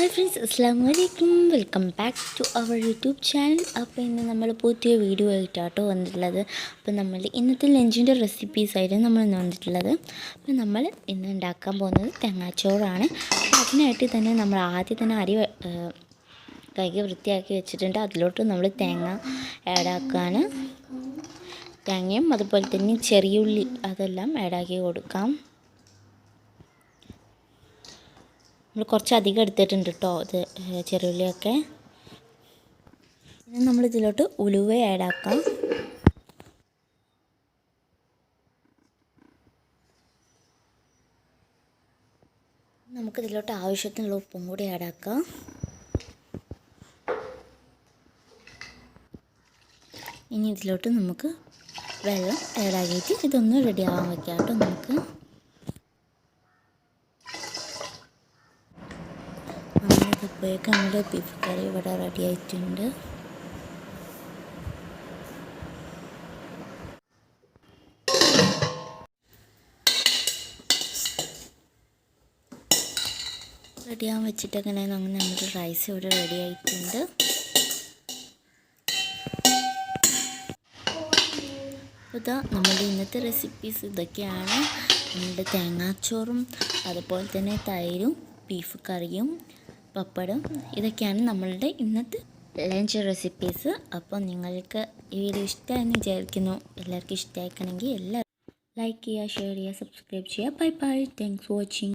Hi friends അസ്സാം വലൈക്കും welcome back to our YouTube channel അപ്പോൾ ഇന്ന് നമ്മൾ പുതിയ വീഡിയോ ആയിട്ടാട്ടോ വന്നിട്ടുള്ളത്. അപ്പോൾ നമ്മൾ ഇന്നത്തെ ലഞ്ചിന്റെ റെസിപ്പീസ് ആയിരുന്നു നമ്മൾ ഇന്ന് വന്നിട്ടുള്ളത്. അപ്പോൾ നമ്മൾ ഇന്ന് ഉണ്ടാക്കാൻ പോകുന്നത് തേങ്ങാച്ചോറാണ്. അപ്പോൾ അതിനായിട്ട് തന്നെ നമ്മൾ ആദ്യം തന്നെ അരി കൈകി വൃത്തിയാക്കി വെച്ചിട്ടുണ്ട്. അതിലോട്ട് നമ്മൾ തേങ്ങ ആഡാക്കാൻ തേങ്ങയും അതുപോലെ തന്നെ ചെറിയുള്ളി അതെല്ലാം ആഡാക്കി കൊടുക്കാം. നമ്മൾ കുറച്ച് അധികം എടുത്തിട്ടുണ്ട് കേട്ടോ ഇത് ചെറുള്ളിയൊക്കെ പിന്നെ നമ്മൾ ഇതിലോട്ട് ഉലുവ ആഡ് ആക്കാം. നമുക്ക് ആവശ്യത്തിനുള്ള ഉപ്പും കൂടി ആഡ് ആക്കാം. ഇനി ഇതിലോട്ട് നമുക്ക് വെള്ളം ആഡ് ആക്കിയിട്ട് ഇതൊന്ന് റെഡി ആവാൻ വയ്ക്കാം കേട്ടോ നമുക്ക്. നമ്മളിതിപ്പോഴേക്ക് നമ്മുടെ ബീഫ് കറി ഇവിടെ റെഡി ആയിട്ടുണ്ട്. റെഡിയാകാൻ വെച്ചിട്ടൊക്കെ അങ്ങനെ നമ്മുടെ റൈസ് ഇവിടെ റെഡി ആയിട്ടുണ്ട്. ഇതാ നമ്മുടെ ഇന്നത്തെ റെസിപ്പീസ് ഇതൊക്കെയാണ്. നമ്മുടെ തേങ്ങാച്ചോറും അതുപോലെ തന്നെ തൈരും ബീഫ് കറിയും. പപ്പടം ഇതൊക്കെയാണ് നമ്മളുടെ ഇന്നത്തെ ലഞ്ച് റെസിപ്പീസ് അപ്പോൾ നിങ്ങൾക്ക് ഈ വീഡിയോ ഇഷ്ടമായെന്ന് വിചാരിക്കുന്നു. എല്ലാവർക്കും ഇഷ്ടമായിക്കണമെങ്കിൽ എല്ലാവരും ലൈക്ക് ചെയ്യുക ഷെയർ ചെയ്യുക സബ്സ്ക്രൈബ് ചെയ്യുക. Bye bye thanks for watching